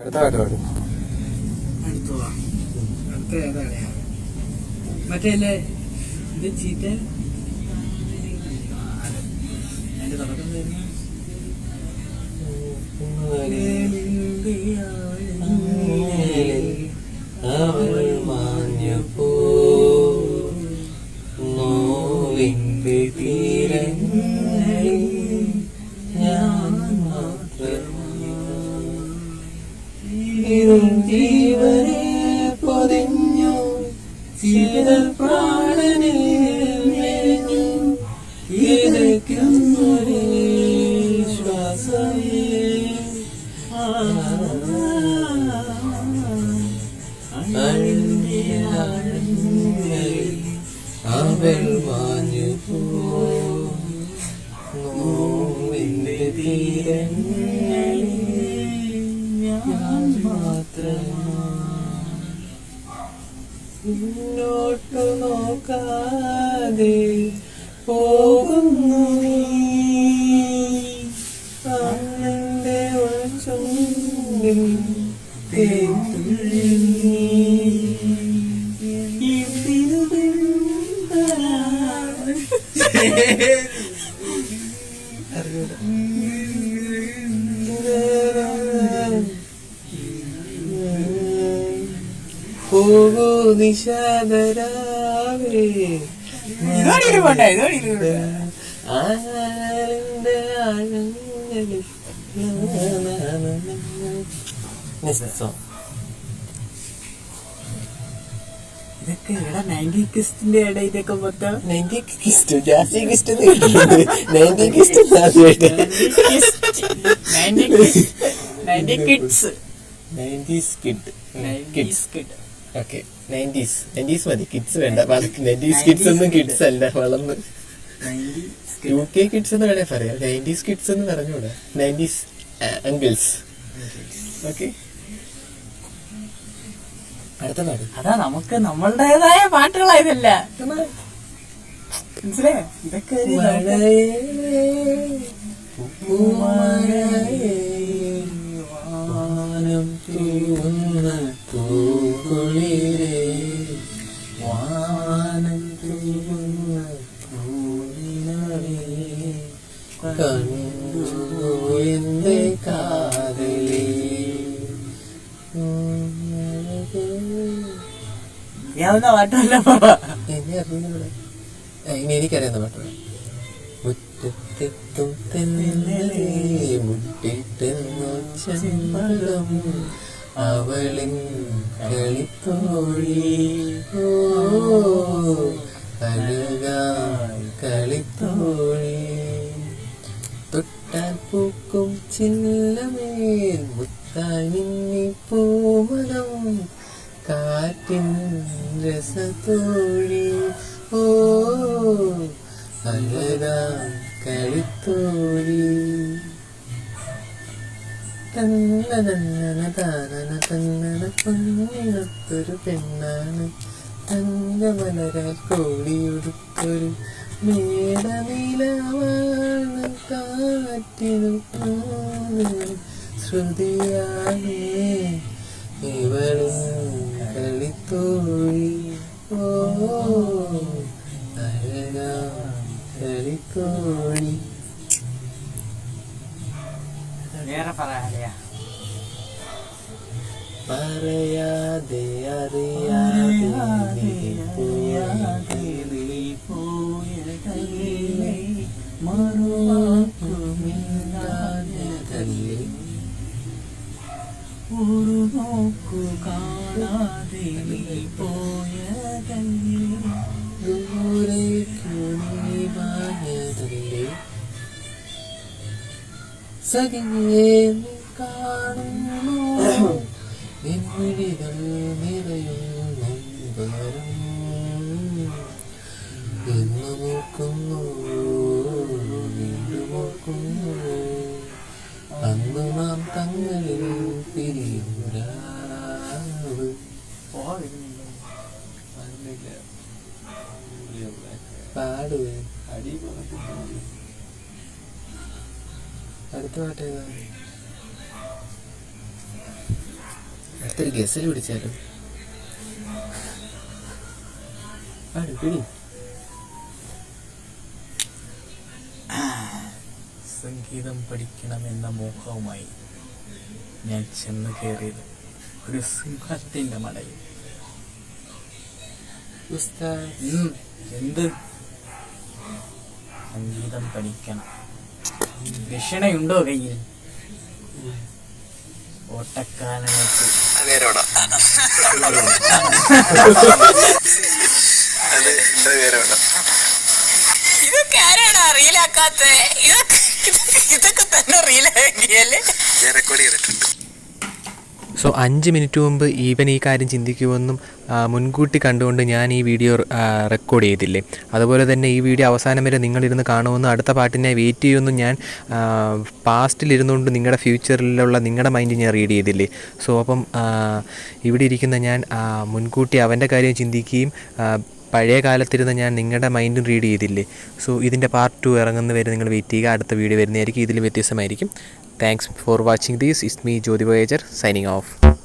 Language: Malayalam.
അടുത്ത പാട്ട് പാടും അടുത്ത ഏതാണ്? മറ്റേ ഇത് ചീറ്റ അതിന്റെ തുടക്കം അവൾ മാഞ്ഞപ്പോ നോവിന്റെ തീരങ്ങളിൽ ജീവനെ പൊതിഞ്ഞു. ശീതൽ പ്രാണനിൽ മേഞ്ഞു ഇതയ്ക്കുന്നൊരേ ശ്വാസമേ. അവൾ മാഞ്ഞു ഞാൻ മാത്രമായി മുന്നോട്ടു നോക്കാതെ പോകുന്നു. അന്നന്റെ ചുണ്ടിൽ തേൻതുള്ളി പോകൂ നിഷാദരാവേ ആലിന്റെ ആഴങ്ങളിൽ. ഇതൊക്കെ ഇവിടെ നയന്റി കിസ്റ്റിന്റെ ഇടയിൽ ഇതൊക്കെ മൊത്തം. 90 കിസ്റ്റ് ജാസി കിസ്റ്റ് ninety kissed ninety kids nineties kid kids kid okay nineties nineties മതി. കിഡ്സ് വേണ്ട. നയന്റീസ് കിഡ്സ് ഒന്നും കിഡ്സ് അല്ല വളർന്ന്. യു കെ കിഡ്സ് എന്ന് വേണേ പറയാം. നയന്റീസ് കിഡ്സ് എന്ന് പറഞ്ഞുകൂടെ. നയന്റീസ് അങ്കിൾസ് ഓക്കെ അടുത്ത പാട്ട്. അതാ നമുക്ക് നമ്മളുടേതായ പാട്ടുകളായതല്ല മനസ്സിലായോ? ഇതൊക്കെ വാനം തൂവുന്ന പൂനിലവേ, കണ്ടു എന്റെ കാതലേ. അറിയാവുന്ന പാട്ടല്ല എന്നെ അറിയുന്നിവിടെ ഇനി എനിക്കറിയാവുന്ന പാട്ടാണ് മുറ്റത്തെത്തും തെന്നലേ മുട്ടിട്ടെന്നു ചെമ്പളം അവളിൻ കളിത്തോഴി. കളിത്തോഴി. തൊട്ടാൽ പൂക്കും ചില്ലമേൽ മുത്തായി മിന്നി പൂമണം കാറ്റിൻ രസത്തോഴി. ഓ അഴകാ കളിത്തോഴി. പൊന്നിനത്തൊരു പെണ്ണാണ്. തങ്ക മലര കോടിയുടുത്തൊരു മേടനിലവാണ് കാറ്റിനു ശ്രുതിയാണേ. ഇവളും കളിത്തോഴി. ഓ കളിത്തോഴി. വേറെ പറയാ പറയാതെ അറിയാതെ നീ പോയതല്ലേ, മറുവാക്കുമില്ലാഞ്ഞതല്ലേ. സഖിയെ കാണുന്നു നിൻമിഴികൾ നിറയും നൊമ്പരം എന്ന് നോക്കുന്നു വീണ്ടും ഓർക്കുന്നു അന്ന് നാം തങ്ങളിൽ പിരിയുരാവ് പാടുവേ അടുത്ത പാട്ട് ഏതാ? അടുത്തൊരു ഗസൽ പിടിച്ചാലും? പാട് പിടി. സംഗീതം പഠിക്കണമെന്ന മോഹവുമായി ഞാൻ ചെന്ന് കയറിയത് ഒരു സിംഹത്തിന്റെ മടയിൽ എന്ത്? സംഗീതം പഠിക്കണം. ദക്ഷിണയുണ്ടോ കയ്യിൽ? ഇതൊക്കെ ആരാണ് ഇതൊക്കെ ഇതൊക്കെ ഇതൊക്കെ തന്നെ റീലാക്കിയല്ലേ സോ അഞ്ച് മിനിറ്റ് മുമ്പ് ഈവൻ ഈ കാര്യം ചിന്തിക്കുമെന്നും മുൻകൂട്ടി കണ്ടുകൊണ്ട് ഞാൻ ഈ വീഡിയോ റെക്കോർഡ് ചെയ്തില്ലേ. അതുപോലെ തന്നെ ഈ വീഡിയോ അവസാനം വരെ നിങ്ങളിരുന്ന് കാണുമെന്നും അടുത്ത പാട്ടിനെ വെയിറ്റ് ചെയ്യുമെന്നും ഞാൻ പാസ്റ്റിലിരുന്നുകൊണ്ട് നിങ്ങളുടെ ഫ്യൂച്ചറിലുള്ള നിങ്ങളുടെ മൈൻഡ് ഞാൻ റീഡ് ചെയ്തില്ലേ. സോ അപ്പം ഇവിടെ ഇരിക്കുന്ന ഞാൻ മുൻകൂട്ടി അവന്റെ കാര്യം ചിന്തിക്കുകയും പഴയ കാലത്തിരുന്ന് ഞാൻ നിങ്ങളുടെ മൈൻഡും റീഡ് ചെയ്തില്ലേ? സോ ഇതിന്റെ പാർട്ട് ടു ഇറങ്ങുന്ന വരെ നിങ്ങൾ വെയിറ്റ് ചെയ്യുക. അടുത്ത വീഡിയോ വരുന്നതായിരിക്കും. ഇതിൽ വ്യത്യസ്തമായിരിക്കും. Thanks for watching this is me Jyothi voyager signing off